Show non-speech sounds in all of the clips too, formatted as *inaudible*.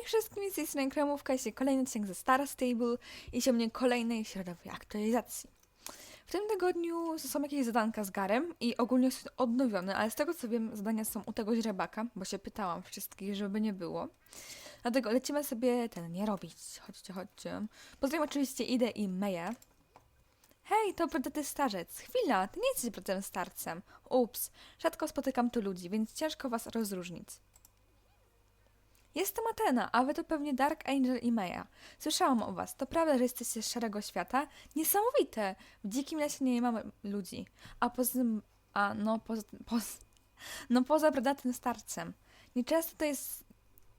Hej wszystkim, jest Jestem Kremówka, jest kolejny odcinek ze Star Stable i się mnie kolejnej środowej aktualizacji. W tym tygodniu są jakieś zadanka z Garem i ogólnie jest odnowione, ale z tego co wiem zadania są u tego źrebaka, bo się pytałam wszystkich, żeby nie było. Dlatego lecimy sobie ten nie robić. Chodźcie, chodźcie. Pozdrawiam oczywiście Idę i Meję. Hej, to ty starzec. Chwila, ty nie jesteś bratem starcem. Ups, rzadko spotykam tu ludzi, więc ciężko was rozróżnić. Jestem Atena, a wy to pewnie Dark Angel i Meja. Słyszałam o was. To prawda, że jesteście z Szarego Świata? Niesamowite! W dzikim lesie nie mamy ludzi. A poza. A, no, poza... poza no, poza bradatym starcem. Nieczęsto to jest...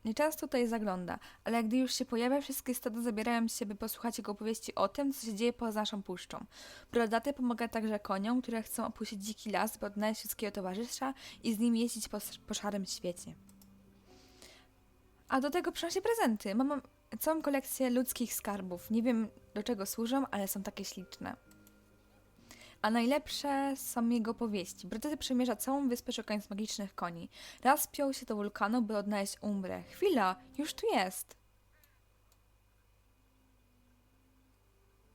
Nieczęsto tutaj zagląda, ale gdy już się pojawia, wszystkie stada zabierają się, by posłuchać jego opowieści o tym, co się dzieje poza naszą puszczą. Brodaty pomaga także koniom, które chcą opuścić dziki las, by odnaleźć wszystkiego towarzysza i z nim jeździć po, po szarym świecie. A do tego przynosi prezenty. Mam całą kolekcję ludzkich skarbów. Nie wiem do czego służą, ale są takie śliczne. A najlepsze są jego powieści. Brodaty przemierza całą wyspę szukając magicznych koni. Raz piął się do wulkanu, by odnaleźć umbrę. Chwila, już tu jest.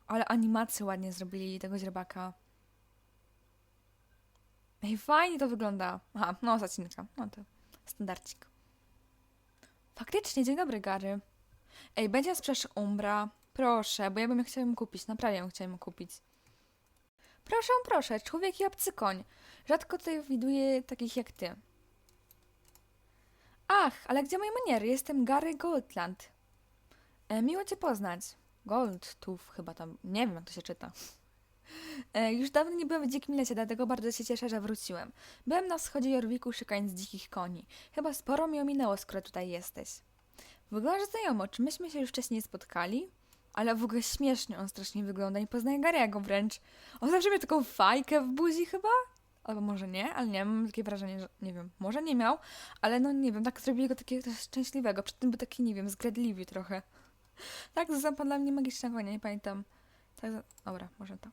Ale animacje ładnie zrobili tego źrebaka. Ej, fajnie to wygląda. Aha, no zacinka. No to standardcik. Faktycznie, dzień dobry, Gary. Ej, będzie sprzedaż Umbra. Proszę, bo ja bym ją kupić. Naprawdę ją chciałem kupić. Proszę, proszę, człowiek i obcy koń. Rzadko tutaj widuję takich jak ty. Ach, ale gdzie moje maniery? Jestem Gary Goldland. E, miło cię poznać. Gold, tu chyba tam, nie wiem jak to się czyta. E, już dawno nie byłem w dzikim lesie, dlatego bardzo się cieszę, że wróciłem. Byłem na wschodzie Jorwiku szukając dzikich koni. Chyba sporo mi ominęło, skoro tutaj jesteś. Wyglądasz znajomo, czy myśmy się już wcześniej spotkali? Ale w ogóle śmiesznie on strasznie wygląda, nie poznaję Gary'ego wręcz. On zawsze miał taką fajkę w buzi chyba? Albo może nie, ale nie, mam takie wrażenie, że nie wiem, może nie miał, ale no nie wiem, tak zrobili go takiego szczęśliwego. Przy tym był taki, nie wiem, zgradliwy trochę. Tak, zapadł dla mnie magicznego, nie, nie pamiętam. Tak, dobra, może to.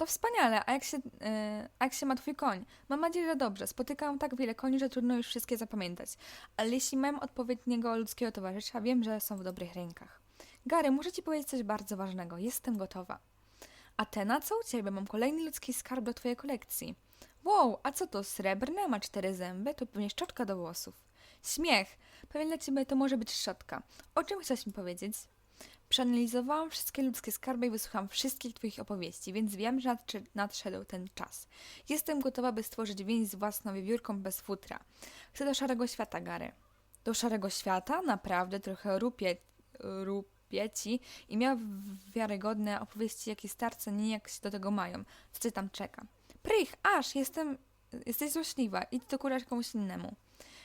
To wspaniale, a jak, się, yy, a jak się ma twój koń? Mam nadzieję, że dobrze. Spotykam tak wiele koni, że trudno już wszystkie zapamiętać. Ale jeśli mam odpowiedniego ludzkiego towarzysza, wiem, że są w dobrych rękach. Gary, muszę ci powiedzieć coś bardzo ważnego. Jestem gotowa. Atena, co u ciebie? Mam kolejny ludzki skarb do twojej kolekcji. Wow, a co to? Srebrne? Ma cztery zęby? To pewnie szczotka do włosów. Śmiech. Pewnie dla ciebie to może być szczotka. O czym chciałaś mi powiedzieć? Przeanalizowałam wszystkie ludzkie skarby i wysłuchałam wszystkich Twoich opowieści, więc wiem, że nadszedł ten czas. Jestem gotowa, by stworzyć więź z własną wiewiórką bez futra. Chcę do szarego świata, Gary. Do szarego świata? Naprawdę trochę rupie, rupie ci i miał wiarygodne opowieści, jakie starce nijak się do tego mają. Co cię tam czeka? Prych, aż, jestem, jesteś złośliwa. Idź do kurać komuś innemu.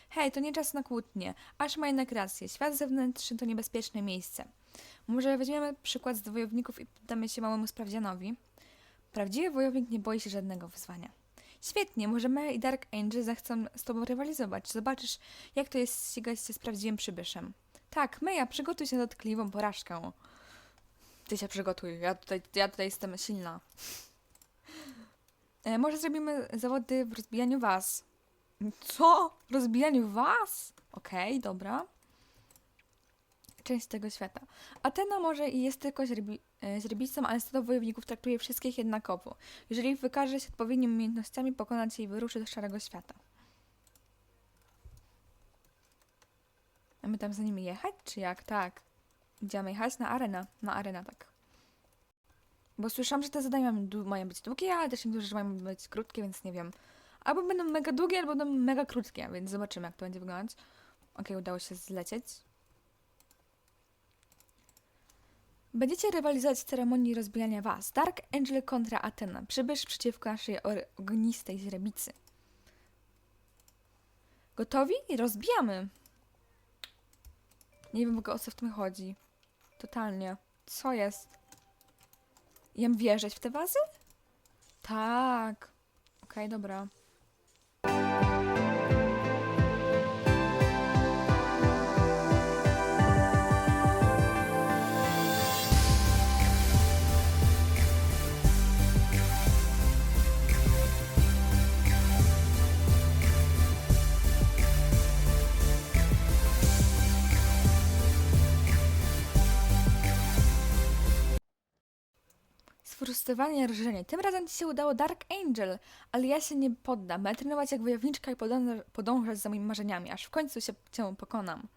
Hej, to nie czas na kłótnie. Aż ma jednak rację. Świat zewnętrzny to niebezpieczne miejsce. Może weźmiemy przykład z wojowników i poddamy się małemu sprawdzianowi. Prawdziwy wojownik nie boi się żadnego wyzwania. Świetnie, może Mary i Dark Angel zechcą z tobą rywalizować. Zobaczysz, jak to jest ścigać się z prawdziwym przybyszem. Tak, Meja, przygotuj się na dotkliwą porażkę. Ty się przygotuj, ja tutaj, ja tutaj jestem silna. E, może zrobimy zawody w rozbijaniu was. Co? Rozbijaniu was? Okej, okay, dobra część tego świata. Atena może i jest tylko źrebi źrebicą, ale stado wojowników traktuje wszystkich jednakowo. Jeżeli wykaże się odpowiednimi umiejętnościami, pokona się i wyruszy do Szarego Świata. Mamy tam za nimi jechać, czy jak? Tak. Idziemy jechać na arenę. Na arenę, tak. Bo słyszałam, że te zadania mają być długie, ale też niektórzy, że mają być krótkie, więc nie wiem. Albo będą mega długie, albo będą mega krótkie, więc zobaczymy, jak to będzie wyglądać. Ok, udało się zlecieć. Będziecie rywalizować w ceremonii rozbijania was. Dark Angel kontra Athena. Przybysz przeciwko naszej ognistej źrebicy. Gotowi? Rozbijamy! Nie wiem w ogóle o co w tym chodzi. Totalnie. Co jest? Jem wierzyć w te wazy? Tak. Okej, okay, dobra. Sfrustrowanie rżenie. Tym razem ci się udało Dark Angel, ale ja się nie poddam. Będę trenować jak wojowniczka i podążać, za moimi marzeniami, aż w końcu się cię pokonam.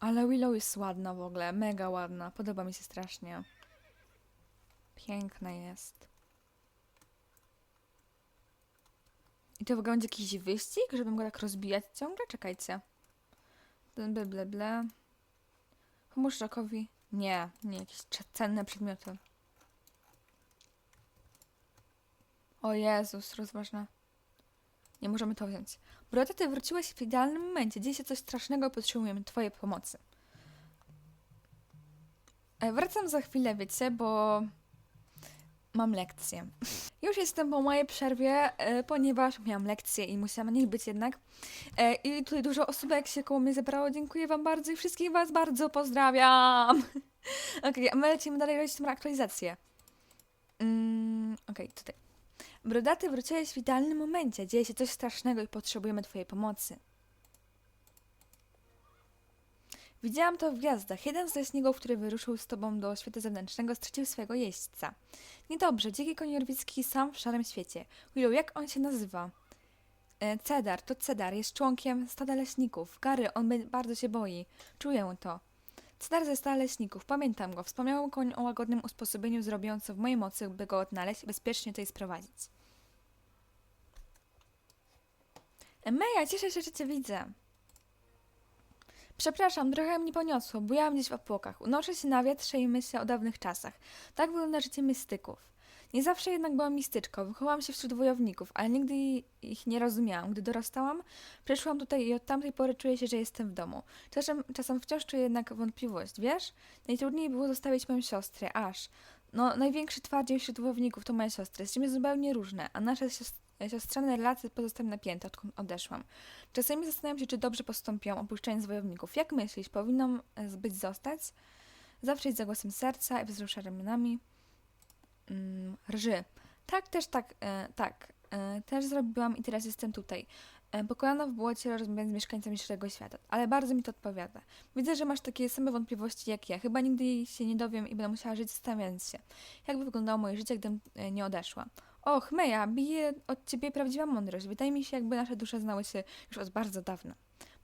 Ale Willow jest ładna w ogóle, mega ładna. Podoba mi się strasznie. Piękna jest. I to wygląda jakiś wyścig, żebym go tak rozbijać ciągle? Czekajcie. Ble, ble, ble. Pomóż. Nie, nie, jakieś cenne przedmioty. O Jezus, rozważna. Nie możemy to wziąć. Brota, ty wróciłeś w idealnym momencie. Dzieje się coś strasznego potrzebujemy twojej pomocy. E, Wracam za chwilę, wiecie, bo mam lekcję. *laughs* Już jestem po mojej przerwie, e, ponieważ miałam lekcję i musiałam na nich być jednak. E, I tutaj dużo osób jak się koło mnie zebrało. Dziękuję wam bardzo i wszystkich was bardzo pozdrawiam. *laughs* Okej, a my lecimy dalej robić tą aktualizację. Mm, Okej, tutaj. Brodaty wróciłeś w idealnym momencie. Dzieje się coś strasznego i potrzebujemy twojej pomocy. Widziałam to w gwiazdach. Jeden z leśników, który wyruszył z tobą do świata zewnętrznego, stracił swojego jeźdźca. Niedobrze, dziki koń norwicki sam w szarym świecie. Willow, jak on się nazywa? E, Cedar, to Cedar, jest członkiem stada leśników. Gary, on bardzo się boi. Czuję to. Cedar ze stada leśników, pamiętam go. Wspomniał koń o łagodnym usposobieniu, zrobiąc co w mojej mocy, by go odnaleźć i bezpiecznie tutaj sprowadzić. E, Meja, cieszę się, że cię widzę. Przepraszam, trochę mnie poniosło. Bujałam gdzieś w opłokach. Unoszę się na wietrze i myślę o dawnych czasach. Tak wygląda życie mistyków. Nie zawsze jednak byłam mistyczką. Wychowałam się wśród wojowników, ale nigdy ich nie rozumiałam. Gdy dorastałam, przyszłam tutaj i od tamtej pory czuję się, że jestem w domu. Czasem, czasem wciąż czuję jednak wątpliwość, wiesz? Najtrudniej było zostawić moją siostrę, aż. No, największy twardziej wśród wojowników to moja siostra. Jesteśmy zupełnie różne, a nasze sios- siostrzane relacje pozostały napięte, odkąd odeszłam. Czasami zastanawiam się, czy dobrze postąpiłam, opuszczając wojowników. Jak myślisz, powinnam e, być zostać? Zawsze iść za głosem serca i wzrusza ramionami. Mm, rży. Tak, też tak, e, tak. E, też zrobiłam i teraz jestem tutaj. E, pokonana w błocie, rozmawiając z mieszkańcami Szarego Świata. Ale bardzo mi to odpowiada. Widzę, że masz takie same wątpliwości jak ja. Chyba nigdy jej się nie dowiem i będę musiała żyć zastanawiając się, jakby wyglądało moje życie, gdybym e, nie odeszła. Och, Meja, bije od ciebie prawdziwa mądrość. Wydaje mi się, jakby nasze dusze znały się już od bardzo dawna.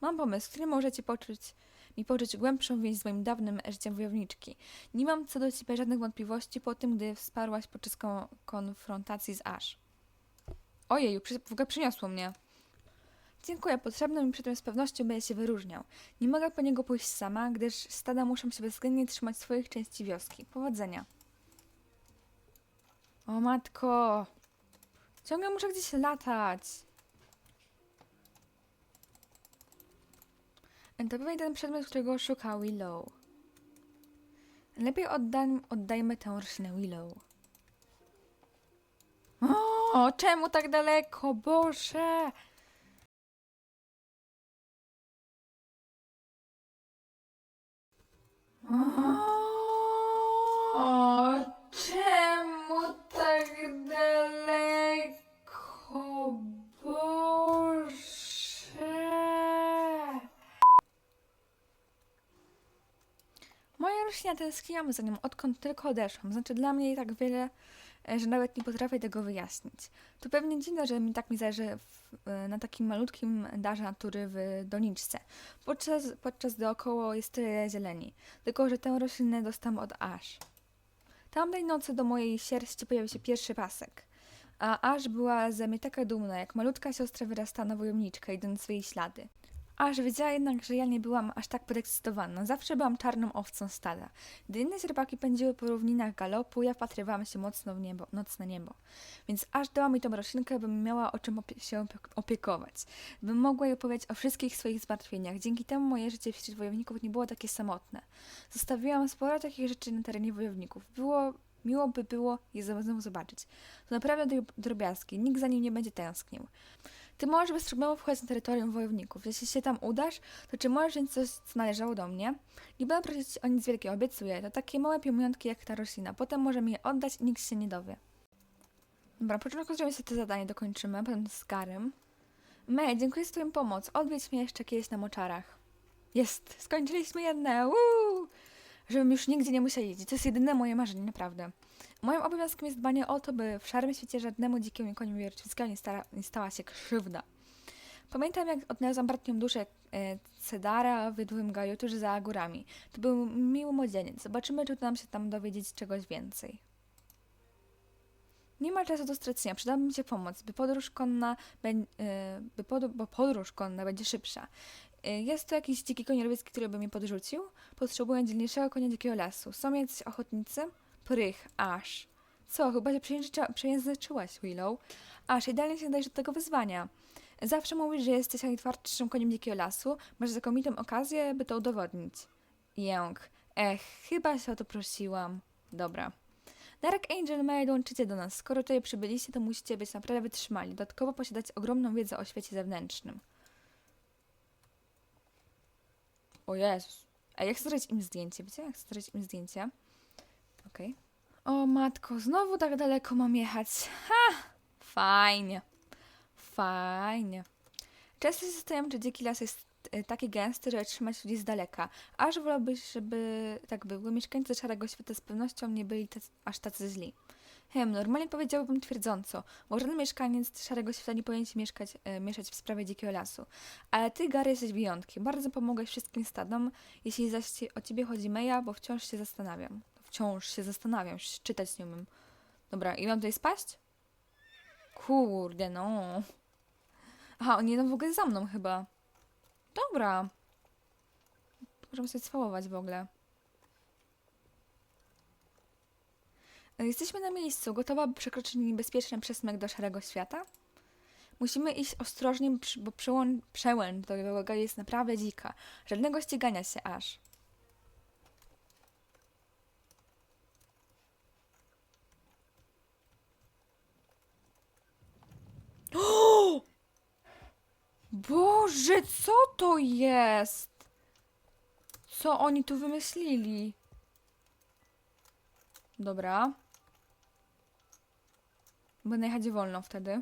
Mam pomysł, który możecie poczuć, mi poczuć głębszą więź z moim dawnym życiem wojowniczki. Nie mam co do ciebie żadnych wątpliwości po tym, gdy wsparłaś podczas kon- konfrontacji z Ash. Ojeju, w ogóle przyniosło mnie. Dziękuję, potrzebny mi przy tym z pewnością będzie się wyróżniał. Nie mogę po niego pójść sama, gdyż stada muszą się bezwzględnie trzymać swoich części wioski. Powodzenia. O matko. Ciągle muszę gdzieś latać. Pewnie ten przedmiot, którego szuka Willow. Lepiej oddaj, oddajmy tę roślinę Willow. O, czemu tak daleko? Boże! O, czemu tak daleko? Boże! Moja roślina tęskniłam za nią, odkąd tylko odeszłam. Znaczy dla mnie jej tak wiele, e, że nawet nie potrafię tego wyjaśnić. To pewnie dziwne, że mi tak mi zależy e, na takim malutkim darze natury w doniczce. Podczas, podczas dookoła jest tyle zieleni. Tylko, że tę roślinę dostałam od Ash. Tamtej nocy do mojej sierści pojawił się pierwszy pasek. A Aż była ze mnie taka dumna, jak malutka siostra wyrasta na wojowniczkę, idąc w jej ślady. Aż wiedziała jednak, że ja nie byłam aż tak podekscytowana. Zawsze byłam czarną owcą stada. Gdy inne źrebaki pędziły po równinach galopu, ja wpatrywałam się mocno w niebo, nocne niebo. Więc aż dała mi tą roślinkę, bym miała o czym opie- się opie- opiekować. Bym mogła jej opowiedzieć o wszystkich swoich zmartwieniach. Dzięki temu moje życie wśród wojowników nie było takie samotne. Zostawiłam sporo takich rzeczy na terenie wojowników. Było, miło by było je znowu zobaczyć. To naprawdę drob- drobiazgi. Nikt za nim nie będzie tęsknił. Ty możesz bez problemu wchodzić na terytorium wojowników. Jeśli się tam udasz, to czy możesz wziąć coś, co należało do mnie? Nie będę prosić o nic wielkiego, obiecuję. To takie małe piemonki jak ta roślina. Potem możemy je oddać i nikt się nie dowie. Dobra, po początku zrobimy sobie to zadanie, dokończymy, potem z Garym. May, dziękuję za twoją pomoc. Odwiedź mnie jeszcze kiedyś na moczarach. Jest! Skończyliśmy jedne! Woo! Żebym już nigdzie nie musiała jeździć. To jest jedyne moje marzenie, naprawdę. Moim obowiązkiem jest dbanie o to, by w szarym świecie żadnemu dzikiemu koniu wiercińskiemu nie, nie stała się krzywda. Pamiętam, jak odnalazłam bratnią duszę e, Cedara w wydłym gaju tuż za górami. To był miły młodzieniec. Zobaczymy, czy uda nam się tam dowiedzieć czegoś więcej. Nie ma czasu do stracenia. Przydałaby mi się pomoc, by podróż konna, bę- e, by pod, bo podróż konna będzie szybsza. E, Jest to jakiś dziki koń który by mnie podrzucił. Potrzebuję dzielniejszego konia dzikiego lasu. Są jacyś ochotnicy? Prych, aż. Co, chyba się przejęzyczyła- przejęzyczyłaś, Willow. Aż, idealnie się nadajesz do tego wyzwania. Zawsze mówisz, że jesteś najtwardszym koniem dzikiego lasu. Masz znakomitą okazję, by to udowodnić. Jęk. Ech, chyba się o to prosiłam. Dobra. Dark Angel May dołączycie do nas. Skoro tutaj przybyliście, to musicie być naprawdę wytrzymali. Dodatkowo posiadać ogromną wiedzę o świecie zewnętrznym. O Jezus. A jak chcę im zdjęcie? Wiecie, jak chcę im zdjęcie? Okej. O matko, znowu tak daleko mam jechać. Ha! Fajnie. Fajnie. Często się zastanawiam, czy dziki las jest e, taki gęsty, że trzymać ludzi z daleka. Aż wolałbyś, żeby tak było. Mieszkańcy Szarego Świata z pewnością nie byli tacy, aż tacy źli. Hem, normalnie powiedziałabym twierdząco, bo żaden mieszkaniec Szarego Świata nie powinien się mieszkać, e, mieszać w sprawie dzikiego lasu. Ale ty, Gary, jesteś wyjątkiem. Bardzo pomogłeś wszystkim stadom. Jeśli zaś ci- o ciebie chodzi Meja, bo wciąż się zastanawiam. Wciąż się zastanawiam, czytać nie umiem. Dobra, i mam tutaj spaść? Kurde, no. Aha, oni jedą w ogóle za mną chyba. Dobra. Możemy sobie swałować w ogóle. Jesteśmy na miejscu, gotowa, by przekroczyć niebezpieczny przesmyk do Szarego Świata? Musimy iść ostrożnie, bo przełą- przełęcz Białego jest naprawdę dzika. Żadnego ścigania się aż. *gasps* Boże, co to jest? Co oni tu wymyślili? Dobra. Będę jechać wolno wtedy.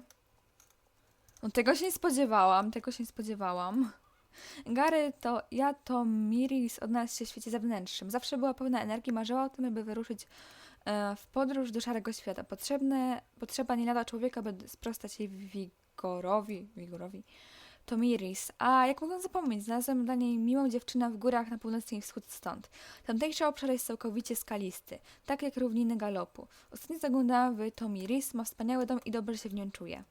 No tego się nie spodziewałam, tego się nie spodziewałam. Gary to, ja to Miris odnalazł się w świecie zewnętrznym. Zawsze była pełna energii, marzyła o tym, by wyruszyć e, w podróż do szarego świata. Potrzebne, potrzeba nie lada człowieka, by sprostać jej wigorowi, wigorowi. To Miris. A jak mogłam zapomnieć, znalazłem dla niej miłą dziewczynę w górach na północny wschód stąd. Tamtejszy obszar jest całkowicie skalisty, tak jak równiny galopu. Ostatnio zaglądałam w Tomiris, ma wspaniały dom i dobrze się w nim czuję.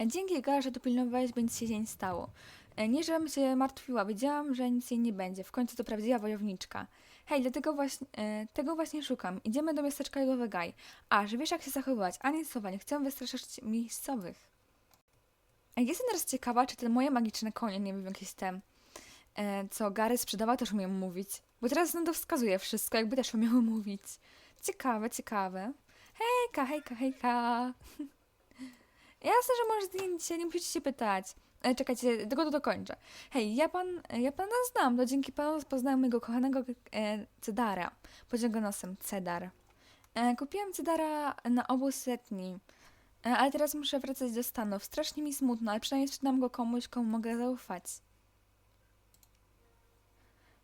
E, Dzięki Gara, że tu pilnowałeś, nic się nie stało. E, Nie, żebym się martwiła, wiedziałam, że nic jej nie będzie. W końcu to prawdziwa wojowniczka. Hej, dlatego właśnie, e, tego właśnie szukam. Idziemy do miasteczka Jodowe Gaj. A, że wiesz jak się zachowywać. Ani słowa, nie chcę wystraszyć miejscowych. Jestem teraz ciekawa, czy te moje magiczne konie, nie wiem, jakieś te, e, co Gary sprzedawał, też umiem mówić. Bo teraz na to wskazuje wszystko, jakby też umiały *laughs* mówić. Ciekawe, ciekawe. Hejka, hejka, hejka. *laughs* Jasne, że może zdjęcie, nie musicie się pytać. E, czekajcie, tylko to dokończę. Hej, ja pan, ja pana znam, to dzięki panu poznałem mojego kochanego e, Cedara. Pociąga nosem, Cedar. E, kupiłam Cedara na obóz letni, e, ale teraz muszę wracać do Stanów. Strasznie mi smutno, ale przynajmniej sprzedam go komuś, komu mogę zaufać.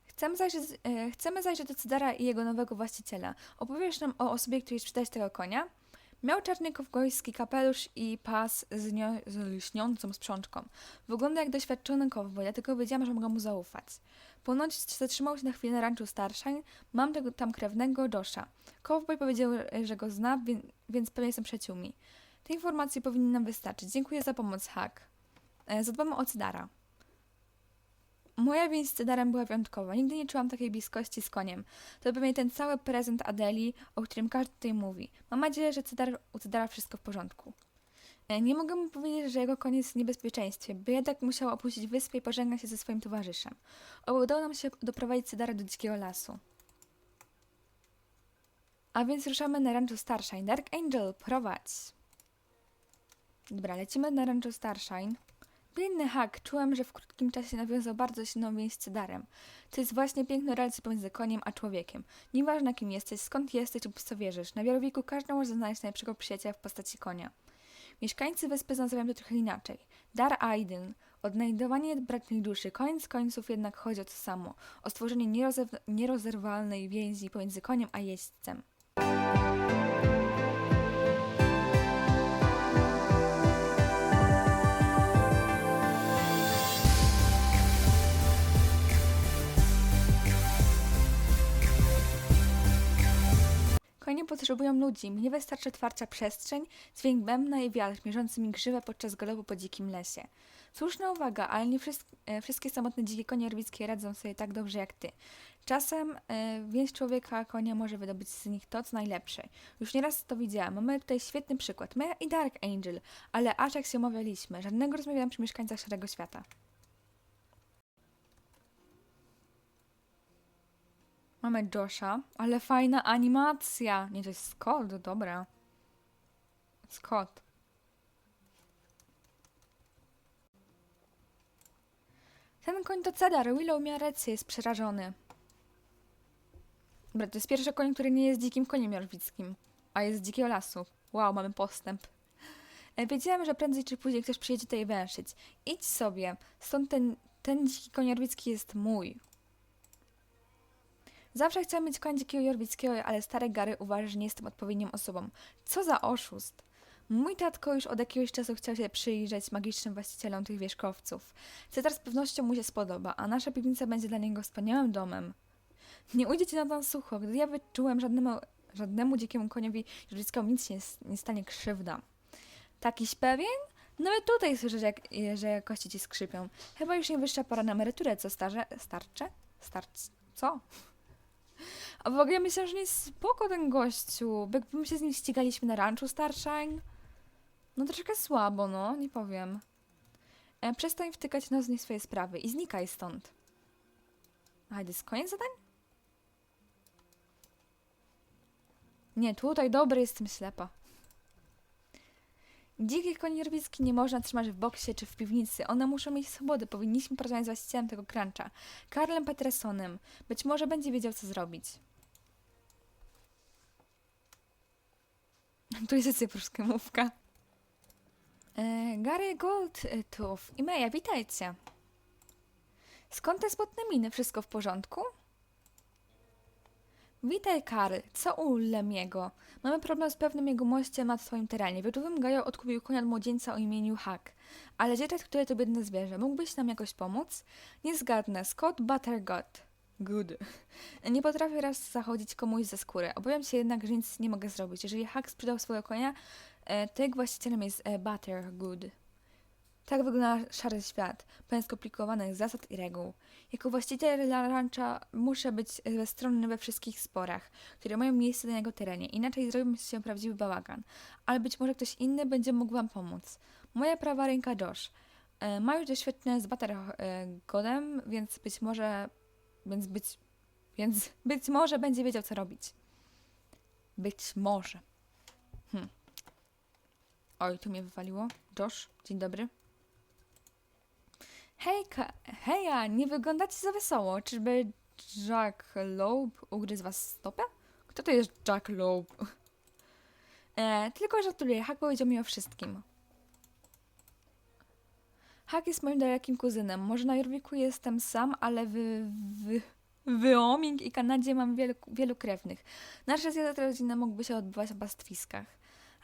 Chcemy zajrzeć, e, chcemy zajrzeć do Cedara i jego nowego właściciela. Opowiesz nam o osobie, której sprzedać tego konia? Miał czarny kowbojski kapelusz i pas z, nio- z lśniącą sprzączką. Wygląda jak doświadczony kowboj, dlatego wiedziałam, że mogę mu zaufać. Ponoć zatrzymał się na chwilę na ranczu Starshine. Mam tego tam krewnego Josha. Kowboj powiedział, że go zna, więc pewnie są przyjaciółmi. Te informacje powinny nam wystarczyć. Dziękuję za pomoc, Hack. E, Zadbamy o Cedara. Moja więź z Cedarem była wyjątkowa. Nigdy nie czułam takiej bliskości z koniem. To pewnie ten cały prezent Adeli, o którym każdy tutaj mówi. Mam nadzieję, że Cedar, u wszystko w porządku. E, Nie mogę mu powiedzieć, że jego koń jest w niebezpieczeństwie, by jednak musiał opuścić wyspę i pożegnać się ze swoim towarzyszem. Oby udało nam się doprowadzić Cedara do dzikiego lasu. A więc ruszamy na rancho Starshine. Dark Angel, prowadź! Dobra, lecimy na rancho Starshine. Piękny hak. Czułem, że w krótkim czasie nawiązał bardzo silną więź z Cedarem. To jest właśnie piękna relacja pomiędzy koniem a człowiekiem. Nieważne kim jesteś, skąd jesteś lub w co wierzysz, na wielowiku każdy może znaleźć najlepszego przyjaciela w postaci konia. Mieszkańcy wyspy nazywają to trochę inaczej. Dar Aiden. Odnajdowanie bratniej duszy. Koniec końców jednak chodzi o to samo. O stworzenie nierozerwalnej więzi pomiędzy koniem a jeźdźcem. Potrzebują ludzi. Mnie wystarczy otwarcia przestrzeń, dźwięk bębna i wiatr mierzący mi grzywę podczas galopu po dzikim lesie. Słuszna uwaga, ale nie wszystkie, wszystkie samotne dzikie konie orwickie radzą sobie tak dobrze jak ty. Czasem e, więź człowieka konia może wydobyć z nich to, co najlepsze. Już nieraz to widziałam. Mamy tutaj świetny przykład. My i Dark Angel, ale aż jak się umawialiśmy, żadnego rozmawiałam przy mieszkańcach Szarego Świata. Mamy Josha, ale fajna animacja. Nie, to jest Scott, dobra. Scott. Ten koń to Cedar. Willow miała rację, jest przerażony. Dobra, to jest pierwszy koń, który nie jest dzikim koniem jorwickim, a jest z dzikiego lasu. Wow, mamy postęp. E, Wiedziałem, że prędzej czy później ktoś przyjedzie tutaj węszyć. Idź sobie, stąd ten, ten dziki koń jest mój. Zawsze chciałam mieć konia dzikiego jorwickiego, ale stary Gary uważa, że nie jestem odpowiednią osobą. Co za oszust! Mój tatko już od jakiegoś czasu chciał się przyjrzeć magicznym właścicielom tych wierzchowców. Cetar z pewnością mu się spodoba, a nasza piwnica będzie dla niego wspaniałym domem. Nie ujdzie ci na to sucho, gdy ja wyczułem żadnemu, żadnemu dzikiemu koniowi jorwickiemu nic nie, nie stanie krzywda. Takiś pewien? Nawet tutaj słyszę, że, jak, że kości ci skrzypią. Chyba już nie wyższa pora na emeryturę, co starze? Starcze? Starc... Co? W ogóle myślę, że nie jest spoko ten gościu. Jakby my się z nim ścigaliśmy na ranczu Starshine. No troszkę słabo, no, nie powiem. E, przestań wtykać nos w nie swoje sprawy i znikaj stąd. A, jest koniec zadań? Nie, tutaj dobry, jestem ślepa. Dzikich koni jorwicki nie można trzymać w boksie czy w piwnicy. One muszą mieć swobodę. Powinniśmy porozmawiać z właścicielem tego cruncha. Karlem Petersonem. Być może będzie wiedział, co zrobić. Tu jest cypruska mówka. E, Gary Goldtooth i Meja, witajcie. Skąd te smutne miny? Wszystko w porządku? Witaj, Karl. Co u Lemiego? Mamy problem z pewnym jego mościem na twoim terenie. Wieczorem Gajo odkupił konia od młodzieńca o imieniu Hack. Ale dzieciak, które to biedne zwierzę. Mógłbyś nam jakoś pomóc? Nie zgadnę. Scott Buttergut. Good. Nie potrafię raz zachodzić komuś za skórę. Obawiam się jednak, że nic nie mogę zrobić. Jeżeli Hack sprzedał swojego konia, e, to jego właścicielem jest e, Buttergood. Tak wygląda szary świat, pełen skomplikowanych zasad i reguł. Jako właściciel Rancha muszę być bezstronny we wszystkich sporach, które mają miejsce na jego terenie, inaczej zrobi się prawdziwy bałagan. Ale być może ktoś inny będzie mógł wam pomóc. Moja prawa ręka Josh. E, ma już doświadczenie z Buttergodem, więc być może... Więc być... Więc być może będzie wiedział, co robić. Być może. Hm. Oj, tu mnie wywaliło. Josh, dzień dobry. Hejka, heja, nie wyglądacie za wesoło. Czyżby Jack Loeb ugryzł was stopę? Kto to jest Jack Loeb? *laughs* E, tylko żartuję, Hack powiedział mi o wszystkim. Hack jest moim dalekim kuzynem. Może na Jorwiku jestem sam, ale w, Wyoming i Kanadzie mam wielu, wielu krewnych. Nasze zjazdy rodzinne mógłby się odbywać w pastwiskach.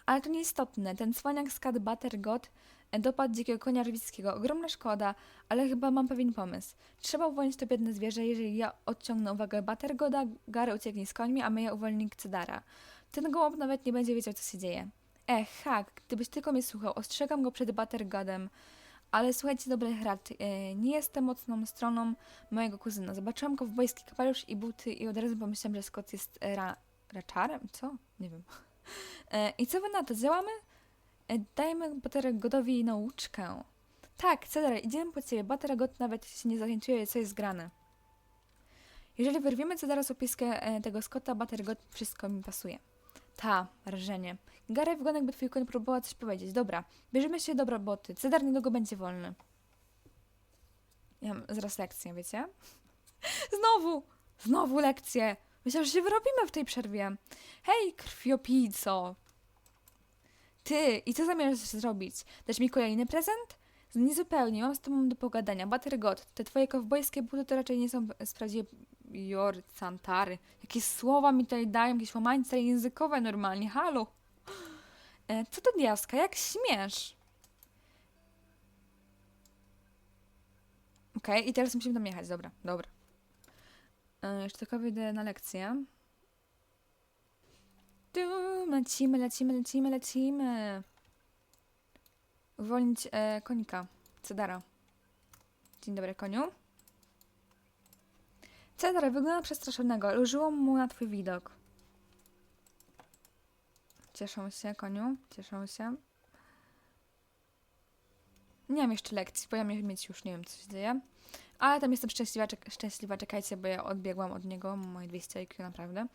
Ale to nieistotne. Ten cwaniak z Cat Buttergot dopadł dzikiego konia rwickiego. Ogromna szkoda, ale chyba mam pewien pomysł. Trzeba uwolnić to biedne zwierzę, jeżeli ja odciągnę uwagę Buttergoda, Gary ucieknie z końmi, a my ja uwolni Cedara. Ten gołąb nawet nie będzie wiedział, co się dzieje. Ech, hak, gdybyś tylko mnie słuchał, ostrzegam go przed Buttergodem. Ale słuchajcie dobrych rad, e, nie jestem mocną stroną mojego kuzyna. Zobaczyłam go w bojski kapelusz i buty i od razu pomyślałam, że Scott jest e, ra, raczarem? Co? Nie wiem. E, I co wy na to? Działamy? Dajmy Buttergodowi nauczkę. Tak, Cedar, idziemy po ciebie. Buttergod nawet się nie zorientuje, co jest grane. Jeżeli wyrwiemy Cedara z opiskę tego Scotta, Buttergod wszystko mi pasuje. Ta, rżenie. Gary wygląda jakby twój koń próbowała coś powiedzieć. Dobra, bierzemy się do roboty. Cedar niedługo będzie wolny. Ja mam zaraz lekcję, wiecie? *laughs* Znowu! Znowu lekcje! Myślę, że się wyrobimy w tej przerwie. Hej, krwiopijco! Ty, i co zamierzasz zrobić? Dasz mi kolejny prezent? Niezupełnie, mam z tobą do pogadania. Battergot, te twoje kowbojskie buty to raczej nie są z prawdziwej Jor, Santary. Jakie słowa mi tutaj dają, jakieś łamańce językowe normalnie, halo. E, co to diaska, jak śmiesz? Okej, i teraz musimy tam jechać, dobra, dobra. E, jeszcze tylko wyjdę na lekcję. Tu, lecimy, lecimy, lecimy, lecimy. Uwolnić e, konika, Cedara. Dzień dobry, koniu. Cedar wygląda przestraszonego, ale użyło mu na twój widok. Cieszą się, koniu, cieszą się. Nie mam jeszcze lekcji, bo ja mieć już, nie wiem, co się dzieje. Ale tam jestem szczęśliwa, czek- szczęśliwa, czekajcie, bo ja odbiegłam od niego, moje 200 IQ, naprawdę.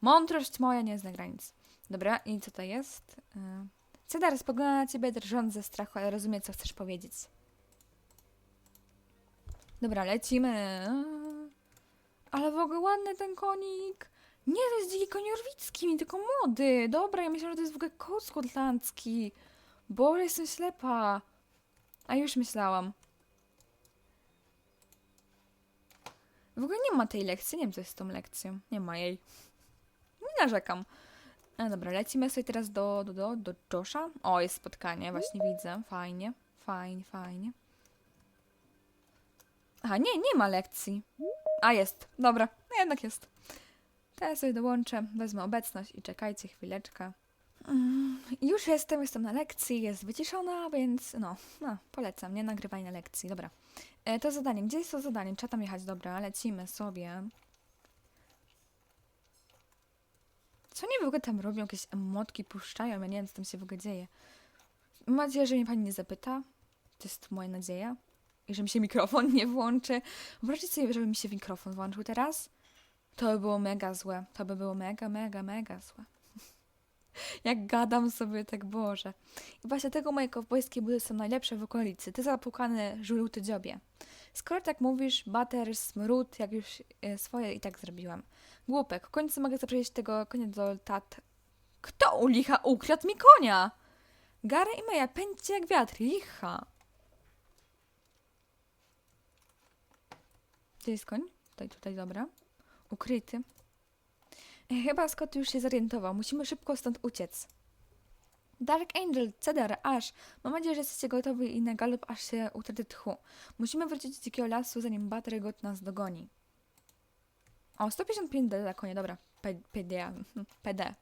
Mądrość moja nie zna granic. Dobra, i co to jest? Y, Cedar spogląda na ciebie drżąc ze strachu, ale rozumie, co chcesz powiedzieć. Dobra, lecimy. Ale w ogóle ładny ten konik. Nie, to jest dziki koń orwicki, tylko młody. Dobra, ja myślałam, że to jest w ogóle kot skotlandzki. Boże, jestem ślepa. A już myślałam. W ogóle nie ma tej lekcji, nie wiem co jest z tą lekcją. Nie ma jej. Nie narzekam. Dobra, lecimy sobie teraz do, do, do, do Josha. O, jest spotkanie, właśnie widzę. Fajnie, fajnie, fajnie. Aha, nie, nie ma lekcji. A, jest. Dobra, no jednak jest. Teraz sobie dołączę, wezmę obecność i czekajcie chwileczkę. Mm, Już jestem, jestem na lekcji, jest wyciszona, więc no, no polecam, nie nagrywaj na lekcji, dobra. E, to zadanie, gdzie jest to zadanie? Trzeba tam jechać, dobra, lecimy sobie. Co oni w ogóle tam robią? Jakieś emotki puszczają, ja nie wiem, co tam się w ogóle dzieje. Mam nadzieję, że mnie pani nie zapyta. To jest moja nadzieja. I że mi się mikrofon nie włączy. Wyobraźcie sobie, żeby mi się mikrofon włączył teraz? To by było mega złe. To by było mega, mega, mega złe. *laughs* Jak gadam sobie, tak Boże. I właśnie dlatego moje kowbojskie budy są najlepsze w okolicy. Ty zapukany żółty dziobie. Skoro tak mówisz, bater, smród, jak już e, swoje i tak zrobiłam. Głupek, końcu mogę zaprosić tego konia do tat. Kto u licha ukradł mi konia? Gary i Meja, pędźcie jak wiatr, licha. Gdzie jest koń? Tutaj, tutaj, dobra. Ukryty. E, Chyba Scott już się zorientował. Musimy szybko stąd uciec. Dark Angel, Cedar, Ash. Mam nadzieję, że jesteście gotowi i na galop aż się utraty tchu. Musimy wrócić do dzikiego lasu, zanim Batterygot nas dogoni. O, 155 D dla konia, dobra. P- PD. PD.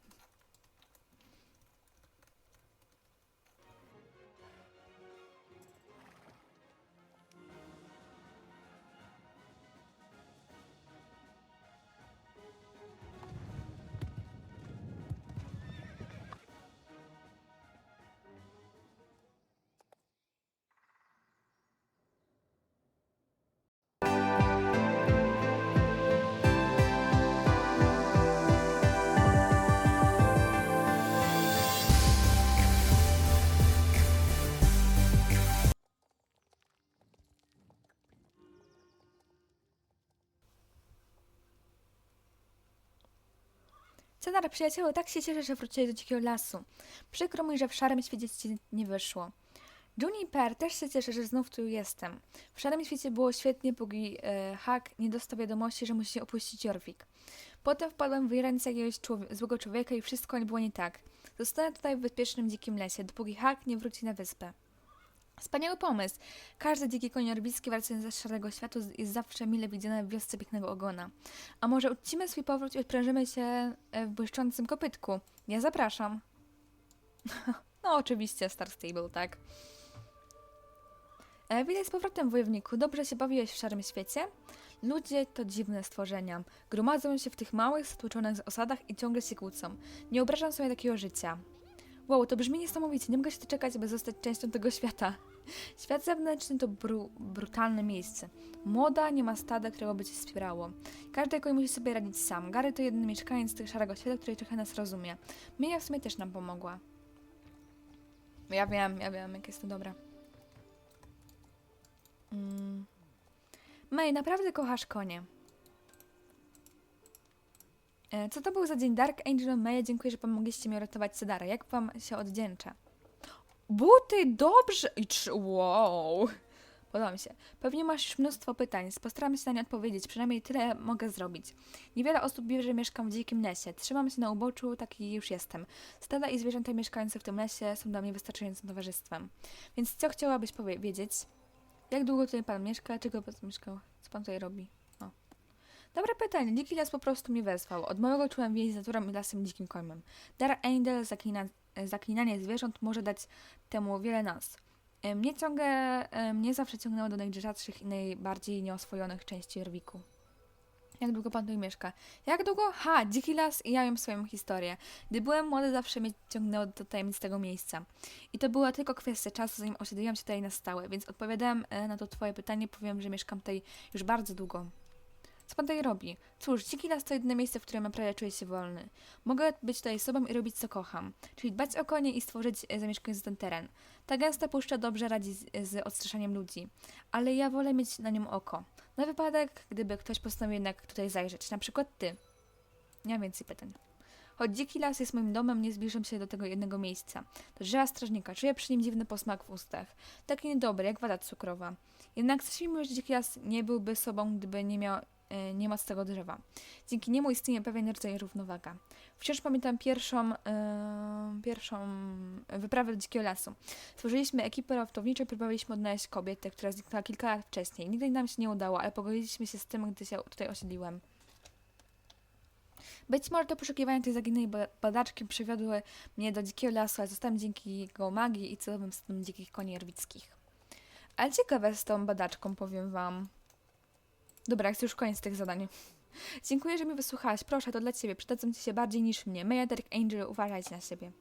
Cedar, przyjacielu, tak się cieszę, że wróciłeś do dzikiego lasu. Przykro mi, że w szarym świecie ci nie wyszło. Juniper też się cieszę, że znów tu jestem. W szarym świecie było świetnie, póki e, Hak nie dostał wiadomości, że musi opuścić Jorvik. Potem wpadłem w ręce jakiegoś człowie- złego człowieka i wszystko było nie tak. Zostanę tutaj w bezpiecznym dzikim lesie, dopóki Hak nie wróci na wyspę. Wspaniały pomysł. Każdy dziki koń orbicki wracając ze szarego świata jest zawsze mile widziany w wiosce pięknego ogona. A może uczcimy swój powrót i odprężymy się e, w błyszczącym kopytku? Ja zapraszam. *laughs* no oczywiście, Star Stable, tak. E, z powrotem, wojowniku. Dobrze się bawiłeś w szarym świecie? Ludzie to dziwne stworzenia. Gromadzą się w tych małych, stłuczonych osadach i ciągle się kłócą. Nie wyobrażam sobie takiego życia. Wow, to brzmi niesamowicie. Nie mogę się doczekać, by zostać częścią tego świata. Świat zewnętrzny to bru brutalne miejsce. Młoda nie ma stada, którego by cię wspierało. Każdy koń musi sobie radzić sam. Gary to jedyny mieszkaniec tego szarego świata, który trochę nas rozumie. Mija w sumie też nam pomogła. Ja wiem, ja wiem, jak jest to dobra. Mm. May, naprawdę kochasz konie. E, Co to był za dzień Dark Angel May? Dziękuję, że pomogliście mi uratować Cedara. Jak wam się oddzięczę? Buty, dobrze. Wow. Podoba mi się. Pewnie masz już mnóstwo pytań. Postaram się na nie odpowiedzieć. Przynajmniej tyle mogę zrobić. Niewiele osób wie, że mieszkam w dzikim lesie. Trzymam się na uboczu, taki już jestem. Stada i zwierzęta mieszkające w tym lesie są dla mnie wystarczającym towarzystwem. Więc co chciałabyś powie- wiedzieć? Jak długo tutaj pan mieszka? Czego pan mieszkał? Co pan tutaj robi? Dobre pytanie. Dziki las po prostu mnie wezwał. Od małego czułem więź z naturą i lasem dzikim kojmem. Dar Angel, zaklina, zaklinanie zwierząt może dać temu wiele nas. E, Mnie ciągle, e, mnie zawsze ciągnęło do najrzadszych i najbardziej nieoswojonych części Rwiku. Jak długo pan tutaj mieszka? Jak długo? Ha, dziki las i ja wiem swoją historię. Gdy byłem młody, zawsze mnie ciągnęło do tajemniczego miejsca. I to była tylko kwestia czasu, zanim osiedliłam się tutaj na stałe, więc odpowiadałem e, na to twoje pytanie, powiem, że mieszkam tutaj już bardzo długo. Co pan tutaj robi? Cóż, dziki las to jedyne miejsce, w którym naprawdę czuję się wolny. Mogę być tutaj sobą i robić co kocham, czyli dbać o konie i stworzyć e, zamieszkujący ten teren. Ta gęsta puszcza dobrze radzi z, z odstraszaniem ludzi, ale ja wolę mieć na nią oko. Na wypadek, gdyby ktoś postanowił jednak tutaj zajrzeć, na przykład ty. Nie mam więcej pytań. Choć dziki las jest moim domem, nie zbliżam się do tego jednego miejsca. Do drzewa strażnika czuję przy nim dziwny posmak w ustach. Taki niedobry, jak woda cukrowa. Jednak coś mi mówi, że dziki las nie byłby sobą, gdyby nie miał e, nie ma z tego drzewa. Dzięki niemu istnieje pewien rodzaj równowaga. Wciąż pamiętam pierwszą, e, pierwszą wyprawę do dzikiego lasu. Stworzyliśmy ekipę ratowniczą i próbowaliśmy odnaleźć kobietę, która zniknęła kilka lat wcześniej. Nigdy nam się nie udało, ale pogodziliśmy się z tym, gdy się tutaj osiedliłem. Być może to poszukiwania tej zaginionej ba- badaczki przywiodły mnie do dzikiego lasu, ale zostałem dzięki jego magii i cudowym stanom dzikich koni jorwickich. Ale ciekawe z tą badaczką, powiem wam. Dobra, chcę już koniec tych zadań. Dziękuję, że mnie wysłuchałaś. Proszę, to dla ciebie. Przydadzą ci się bardziej niż mnie. My, Dark Angel, uważajcie na siebie.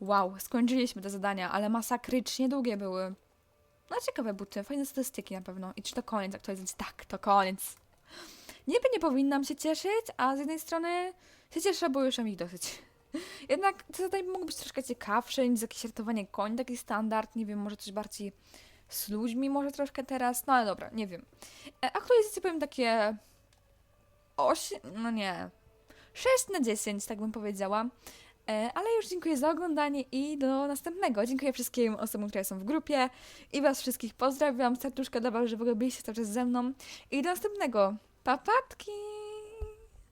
Wow, skończyliśmy te zadania, ale masakrycznie długie były. No ciekawe buty, fajne statystyki na pewno. I czy to koniec aktualizacji? Tak, to koniec. Niby nie powinnam się cieszyć, a z jednej strony się cieszę, bo już mam ich dosyć. Jednak te zadania mogą być troszkę ciekawsze niż jakieś ratowanie koni, taki standard, nie wiem, może coś bardziej z ludźmi może troszkę teraz, no ale dobra, nie wiem. E, Aktualizacje powiem takie 8, no nie, 6 na 10, tak bym powiedziała. E, Ale już dziękuję za oglądanie i do następnego. Dziękuję wszystkim osobom, które są w grupie i Was wszystkich pozdrawiam. Serduszka dla Was, że w ogóle byliście cały czas ze mną. I do następnego. Papatki!